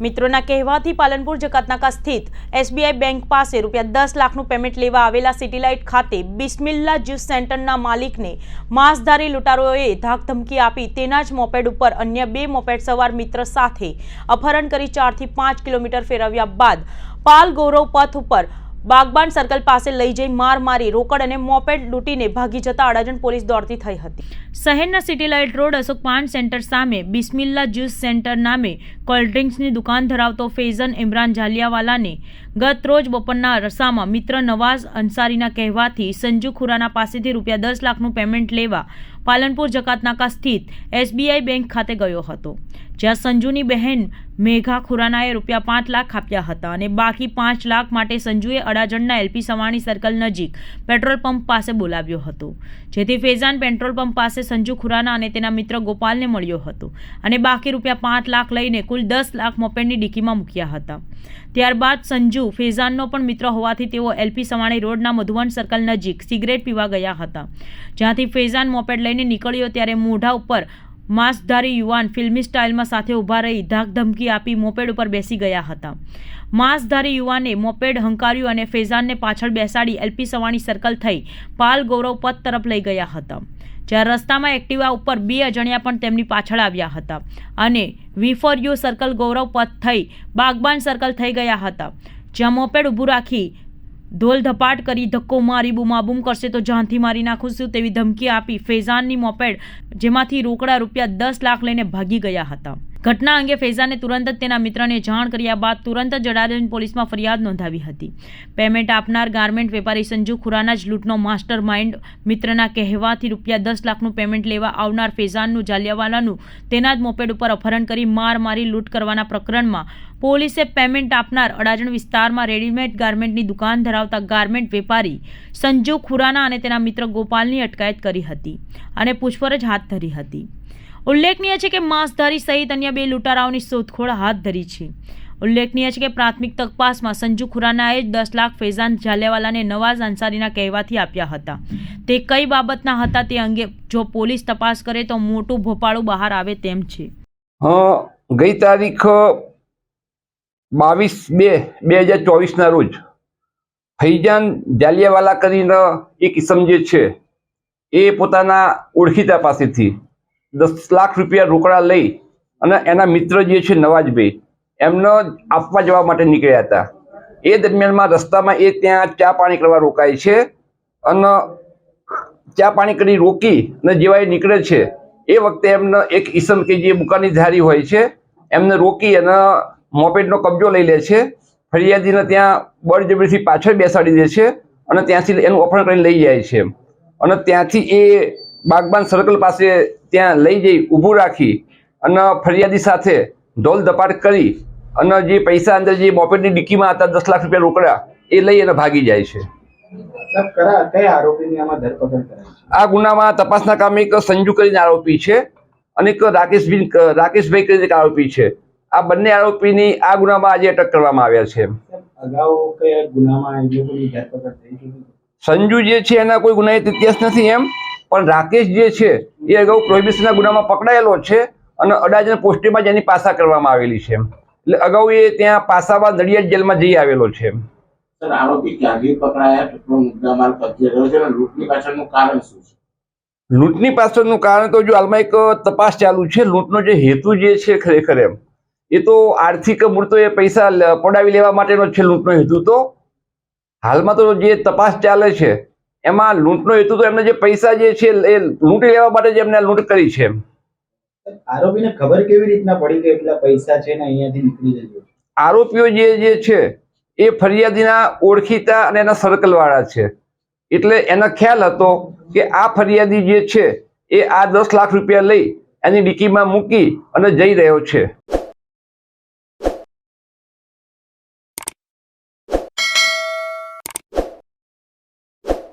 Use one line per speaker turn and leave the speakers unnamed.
મિત્રોના કહેવાથી પાલનપુર જકાતનાકા સ્થિત SBI bank પાસે રૂપિયા દસ લાખનું પેમેન્ટ લેવા આવેલા સિટીલાઇટ ખાતે બિસ્મિલ્લા જ્યુસ સેન્ટરના માલિકને માંસધારી લૂંટારોએ ધાકધમકી આપી. તેના જ મોપેડ ઉપર અન્ય બે મોપેડ સવાર મિત્ર સાથે અપહરણ કરી ચારથી પાંચ કિલોમીટર ફેરવ્યા બાદ પાલ ગૌરવ પથ ઉપર બાગબાન સર્કલ પાસે લઈ જઈ માર મારી, રોકડ અને મોપેડ લૂંટીને ભાગી જતા અડાજણ પોલીસ દોડતી થઈ હતી. શહેરના city light road Ashok Paan centre સામે બિસ્મિલ્લા જ્યુસ સેન્ટર નામે કોલ્ડ ડ્રિંક્સની દુકાન ધરાવતો ફેઝન ઇમરાન જાલિયાવાલાને ગત રોજ બપોરના રસામાં મિત્ર નવાઝ અંસારીના કહેવાથી સંજુ ખુરાના પાસેથી રૂપિયા દસ લાખનું પેમેન્ટ લેવા પાલનપુર જકાતનાકા સ્થિત એસબીઆઈ બેંક ખાતે ગયો હતો, જ્યાં સંજુની બહેન મેઘા ખુરાનાએ રૂપિયા પાંચ લાખ આપ્યા હતા અને બાકી પાંચ લાખ માટે સંજુએ અડાજણના એલપી સવાણી સર્કલ નજીક પેટ્રોલ પંપ પાસે બોલાવ્યો હતો, જેથી ફેઝાન પેટ્રોલ પંપ પાસે સંજુ ખુરાના અને તેના મિત્ર ગોપાલને મળ્યો હતો અને બાકી રૂપિયા પાંચ લાખ લઈને કુલ દસ લાખ મોપેડની ડીકીમાં મૂક્યા હતા. ત્યારબાદ સંજુ ફેઝાનનો પણ મિત્ર હોવાથી તેઓ એલપી સવાણી રોડના મધુવન સર્કલ નજીક સિગરેટ પીવા ગયા હતા. જ્યાંથી ફેઝાન મોપેડ લઈને નીકળ્યો ત્યારે મોઢા ઉપર માસ્કધારી યુવાન ફિલ્મી સ્ટાઇલમાં સાથે ઊભા રહી ધાક ધમકી આપી મોપેડ ઉપર બેસી ગયા હતા. માસ્કધારી યુવાને મોપેડ હંકાર્યું અને ફેઝાનને પાછળ બેસાડી એલપી સવાણી સર્કલ થઈ પાલ ગૌરવ પથ તરફ લઈ ગયા હતા. જ્યાં રસ્તામાં એક્ટિવા ઉપર બે અજણ્યા પણ તેમની પાછળ આવ્યા હતા અને V four U circle Gaurav Path થઈ બાગબાન સર્કલ થઈ ગયા હતા. જ્યાં મોપેડ ઊભું રાખી ધોલ ધપાટ કરી ધક્કો મારી બૂમાબૂમ કરશે તો જાનથી મારી નાખું છું તેવી ધમકી આપી ફેઝાનની મોપેડ, જેમાંથી રોકડા રૂપિયા દસ લાખ લઈને ભાગી ગયા હતા. ઘટના અંગે ફેઝાને તુરંત જ તેના મિત્રને જાણ કર્યા બાદ તુરંત જ જડાદન પોલીસમાં ફરિયાદ નોંધાવી હતી. પેમેન્ટ આપનાર ગાર્મેન્ટ વેપારી સંજુ ખુરાના જ લૂંટનો માસ્ટર માઇન્ડ મિત્રના કહેવાથી રૂપિયા દસ લાખનું પેમેન્ટ લેવા આવનાર ફેઝાનનું જાલિયાવાલાનું તેના જ મોપેડ ઉપર અપહરણ કરી માર મારી લૂંટ કરવાના પ્રકરણમાં પોલીસે પેમેન્ટ આપનાર અડાજણ વિસ્તારમાં રેડીમેડ ગાર્મેન્ટની દુકાન ધરાવતા ગાર્મેન્ટ વેપારી સંજુ ખુરાના અને તેના મિત્ર ગોપાલની અટકાયત કરી હતી અને પૂછપરછ હાથ ધરી હતી. ઉલ્લેખનીય છે કે માંસધારી સહિત અન્ય બે લૂંટારાઓની શોધખોળ હાથ ધરી છે. ઉલ્લેખનીય છે કે પ્રાથમિક તપાસમાં સંજુ ખુરાનાએ દસ લાખ ફૈઝાન જાલિયાવાલાને નવાઝ અંસારીના કહેવાથી આપ્યા હતા. તે કઈ બાબતના હતા તે અંગે જો પોલીસ તપાસ કરે તો મોટું ભોપાળું બહાર આવે તેમ છે.
ગઈ તારીખ, બાવીસ બે બે હજાર ચોવીસના રોજ ફૈજાન જાલિયાવાલા કરીને એક ઇસમ જે છે, એ પોતાના ઓળખીતા પાસેથી દસ લાખ રૂપિયા રોકડા લઈ અને એના મિત્ર જે છે નવાજભાઈ, એમને આપવા જવા માટે નીકળ્યા હતા. એ દરમિયાનમાં રસ્તામાં એ ત્યાં ચા પાણી કરવા રોકાય છે અને ચા પાણી કરી રોકી અને જેવા એ નીકળે છે, એ વખતે એમને એક ઈસમ કે જે બુકાની ધારી હોય છે, એમને રોકી અને મોપેડનો કબજો લઈ લે છે, ફરિયાદીને ત્યાં બળજબરીથી પાછળ બેસાડી દે છે અને ત્યાંથી એનું અપહરણ કરીને લઈ જાય છે. અને ત્યાંથી એ બાગબાન સર્કલ પાસે ત્યાં લઈ જઈ ઊભું રાખી અને ફરિયાદી સાથે ઢોલ ધપાટ કરી અને જે પૈસા અંદર જે મોપેટની ડિક્કીમાં હતા દસ લાખ રૂપિયા રોકડા એ લઈ અને ભાગી જાય છે. આ ગુનામાં તપાસના કામે એક સંજુ કરીને આરોપી છે અને એક રાકેશભાઈ રાકેશભાઈ કરીને એક આરોપી છે. આ બંને આરોપીની આ ગુનામાં આજે અટક કરવામાં આવ્યા છે? સંજુ જે છે એના કોઈ ગુનાહિત ઇતિહાસ નથી એમ પણ રાકેશ જે છે એ અગાઉ પ્રોહિબિશનના ગુનામાં પકડાયેલો છે અને અડાજણ પોસ્ટીમાં જ એની પાસા કરવામાં આવેલી છે. એટલે અગાઉ એ ત્યાં પાસામાં નડિયાદ જેલમાં જઈ આવેલો છે.
લૂંટની પાછળનું કારણ
તો જો હાલમાં એક તપાસ ચાલુ છે. લૂંટનો જે હેતુ જે છે ખરેખર એમ એ તો આર્થિક મૂળતો એ પૈસા પડાવી લેવા માટેનો છે લૂંટનો હેતુ તો. હાલમાં તો જે તપાસ ચાલે છે એમાં લૂંટનો હેતુ તો એમને જે પૈસા જે છે એ લૂંટી લેવા માટે જ એમને લૂંટ કરી છે.
આરોપીને ખબર કેવી રીતના પડી કે એટલા પૈસા છે ને અહીંયાથી નીકળી જજો
આરોપીઓ જે જે છે એ ફરિયાદીના ઓળખીતા અને એના સર્કલ વાળા છે. એટલે એનો ખ્યાલ હતો કે આ ફરિયાદી જે છે એ આ દસ લાખ રૂપિયા લઈ એની ડીકીમાં મૂકી અને જઈ રહ્યો છે.